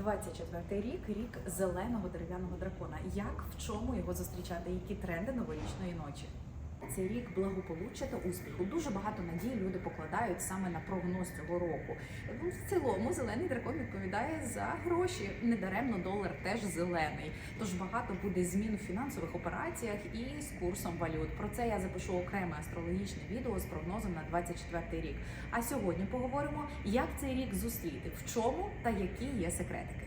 24 рік рік зеленого дерев'яного дракона. Як в чому його зустрічати? Які тренди новорічної ночі? Цей рік благополуччя та успіху. Дуже багато надій люди покладають саме на прогноз цього року. В цілому зелений дракон відповідає за гроші. Недаремно долар теж зелений. Тож багато буде змін в фінансових операціях і з курсом валют. Про це я запишу окреме астрологічне відео з прогнозом на 24 рік. А сьогодні поговоримо, як цей рік зустріти, в чому та які є секретики.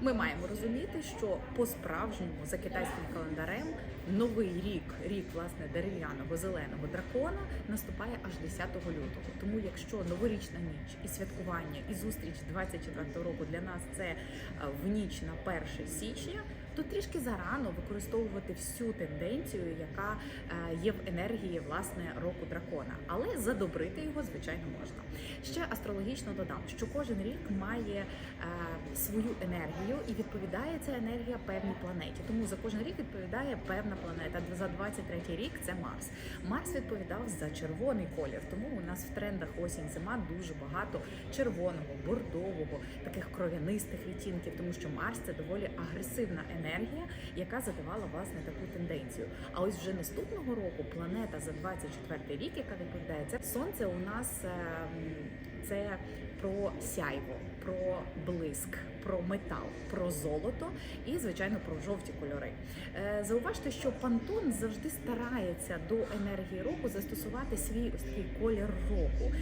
Ми маємо розуміти, що по-справжньому за китайським календарем новий рік, рік власне дерев'яного зеленого дракона, наступає аж 10 лютого. Тому, якщо новорічна ніч і святкування, і зустріч 24 року для нас це е, в ніч на 1 січня. То трішки зарано використовувати всю тенденцію, яка е, є в енергії власне року дракона, але задобрити його звичайно можна. Ще астрологічно додам, що кожен рік має е, свою енергію і відповідає ця енергія певній планеті. Тому за кожен рік відповідає певна планета. За 23 рік це Марс. Марс відповідав за червоний колір, тому у нас в трендах осінь-зима дуже багато червоного, бордового, таких кров'янистих відтінків, тому що Марс це доволі агресивна енергія, яка задавала власне таку тенденцію. А ось вже наступного року планета за 24 рік, яка відповідає, це сонце у нас е, це про сяйво, про блиск, про метал, про золото і, звичайно, про жовті кольори. Е, Зауважте, що Пантон завжди старається до енергії року застосувати свій ось такий колір року.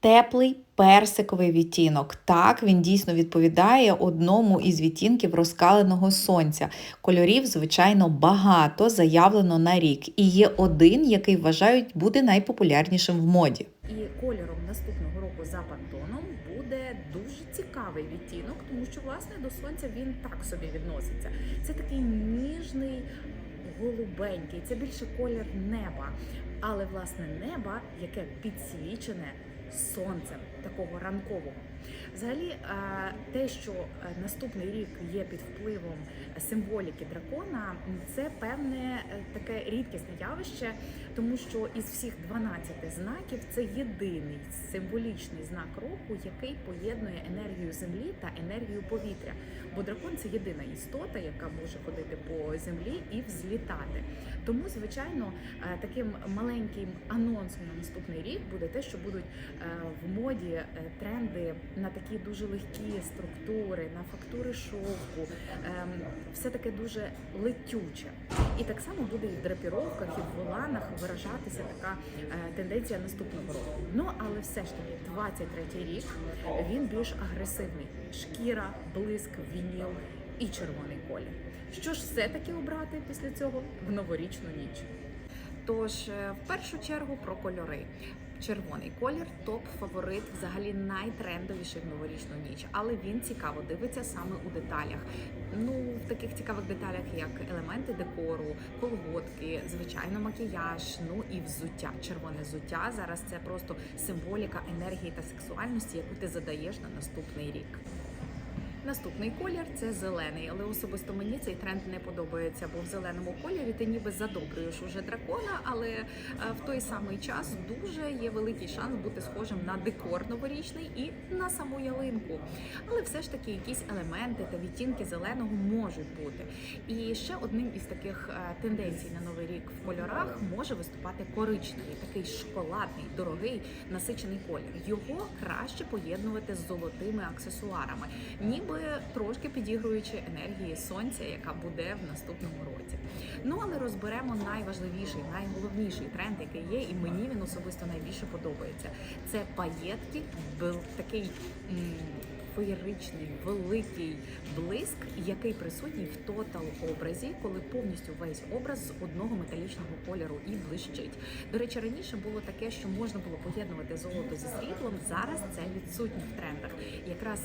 Теплий персиковий відтінок. Так, він дійсно відповідає одному із відтінків розкаленого сонця. Кольорів, звичайно, багато заявлено на рік. І є один, який вважають буде найпопулярнішим в моді. І кольором наступного року за пантоном буде дуже цікавий відтінок, тому що власне до сонця він так собі відноситься. Це такий ніжний, голубенький, це більше колір неба. Але власне неба, яке підсвічене сонцем такого ранкового. Взагалі, е, те, що е, наступний рік є під впливом символіки дракона, це певне е, таке рідкісне явище, тому що із всіх 12 знаків це єдиний символічний знак року, який поєднує енергію землі та енергію повітря. Бо дракон це єдина істота, яка може ходити по землі і взлітати. Тому, звичайно, таким маленьким анонсом на наступний рік буде те, що будуть в моді е, тренди на такі дуже легкі структури, на фактури шовку, ем, все таке дуже летюче. І так само буде і в драпіровках, і в воланах виражатися така е, тенденція наступного року. Ну але все ж таки, 23 рік він більш агресивний: шкіра, блиск, вініл і червоний колір. Що ж все таки обрати після цього в новорічну ніч? Тож, е, в першу чергу про кольори. Червоний колір топ-фаворит, взагалі найтрендовіший в новорічну ніч, але він цікаво дивиться саме у деталях. Ну, в таких цікавих деталях, як елементи декору, колготки, звичайно, макіяж, ну і взуття. Червоне взуття зараз це просто символіка енергії та сексуальності, яку ти задаєш на наступний рік. Наступний колір це зелений, але особисто мені цей тренд не подобається, бо в зеленому кольорі ти ніби задобрюєш уже дракона, але е, в той самий час дуже є великий шанс бути схожим на декор новорічний і на саму ялинку. Але все ж таки якісь елементи та відтінки зеленого можуть бути. І ще одним із таких е, тенденцій на новий рік в кольорах може виступати коричневий, такий шоколадний, дорогий, насичений колір. Його краще поєднувати з золотими аксесуарами, ніби трошки підігруючи енергії сонця, яка буде в наступному році. Ну але розберемо найважливіший, найголовніший тренд, який є, і мені він особисто найбільше подобається. Це паєтки, такий. Феєричний великий блиск, який присутній в тотал образі, коли повністю весь образ з одного металічного кольору і блищить. До речі, раніше було таке, що можна було поєднувати золото зі сріблом. Зараз це відсутнє в трендах. Якраз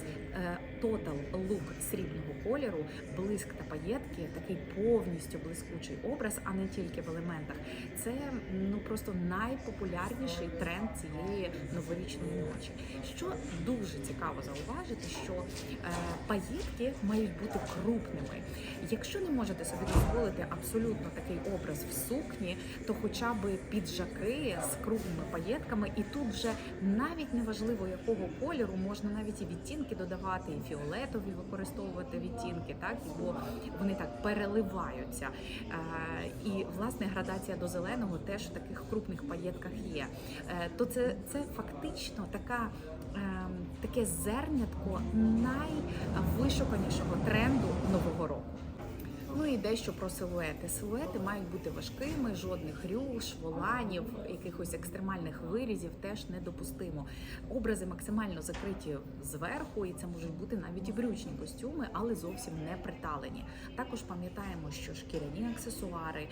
тотал лук срібного кольору, блиск та паєтки, такий повністю блискучий образ, а не тільки в елементах. Це ну просто найпопулярніший тренд цієї новорічної ночі. Що дуже цікаво зауважити, що е, паєтки мають бути крупними. Якщо не можете собі дозволити абсолютно такий образ в сукні, то хоча б піджаки з крупними паєтками, і тут вже навіть не важливо якого кольору, можна навіть і відтінки додавати, фіолетові використовувати відтінки, так бо вони так переливаються. Е, І власне градація до зеленого теж в таких крупних паєтках є. Е, То це, це фактично така. ем, Таке зернятко найвишуканішого тренду нового року. Ну і дещо про силуети. Силуети мають бути важкими, жодних рюш, воланів, якихось екстремальних вирізів теж недопустимо. Образи максимально закриті зверху, і це можуть бути навіть і брючні костюми, але зовсім не приталені. Також пам'ятаємо, що шкіряні аксесуари,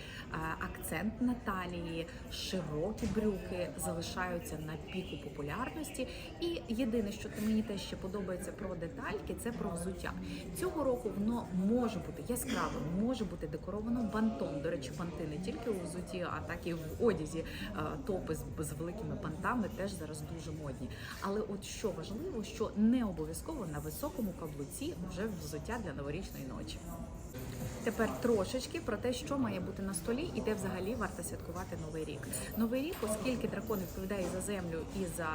акцент на талії, широкі брюки залишаються на піку популярності. І єдине, що мені теж ще подобається про детальки, це про взуття. Цього року воно може бути яскравим, може бути декоровано бантом. До речі, банти не тільки у взуті, а так і в одязі. Е, Топи з, великими бантами теж зараз дуже модні. Але от що важливо, що не обов'язково на високому каблуці вже взуття для новорічної ночі. Тепер трошечки про те, що має бути на столі і де взагалі варто святкувати новий рік. Новий рік, оскільки дракон відповідає за землю і за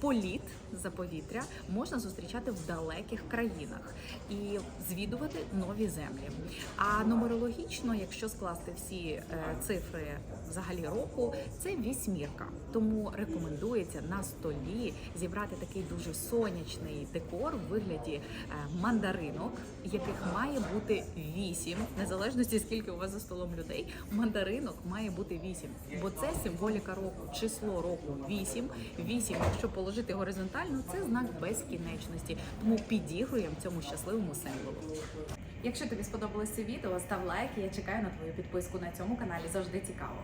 політ, за повітря, можна зустрічати в далеких країнах і звідувати нові землі. А нумерологічно, якщо скласти всі е, цифри взагалі року, це вісьмірка. Тому рекомендується на столі зібрати такий дуже сонячний декор в вигляді е, мандаринок, яких має бути вісім, незалежності скільки у вас за столом людей. Мандаринок має бути вісім, бо це символіка року, число року вісім. Вісім, якщо положити горизонтально, це знак безкінечності. Тому підігруємо цьому щасливому символу. Якщо тобі сподобалось це відео, став лайк. Я чекаю на твою підписку на цьому каналі. Завжди цікаво.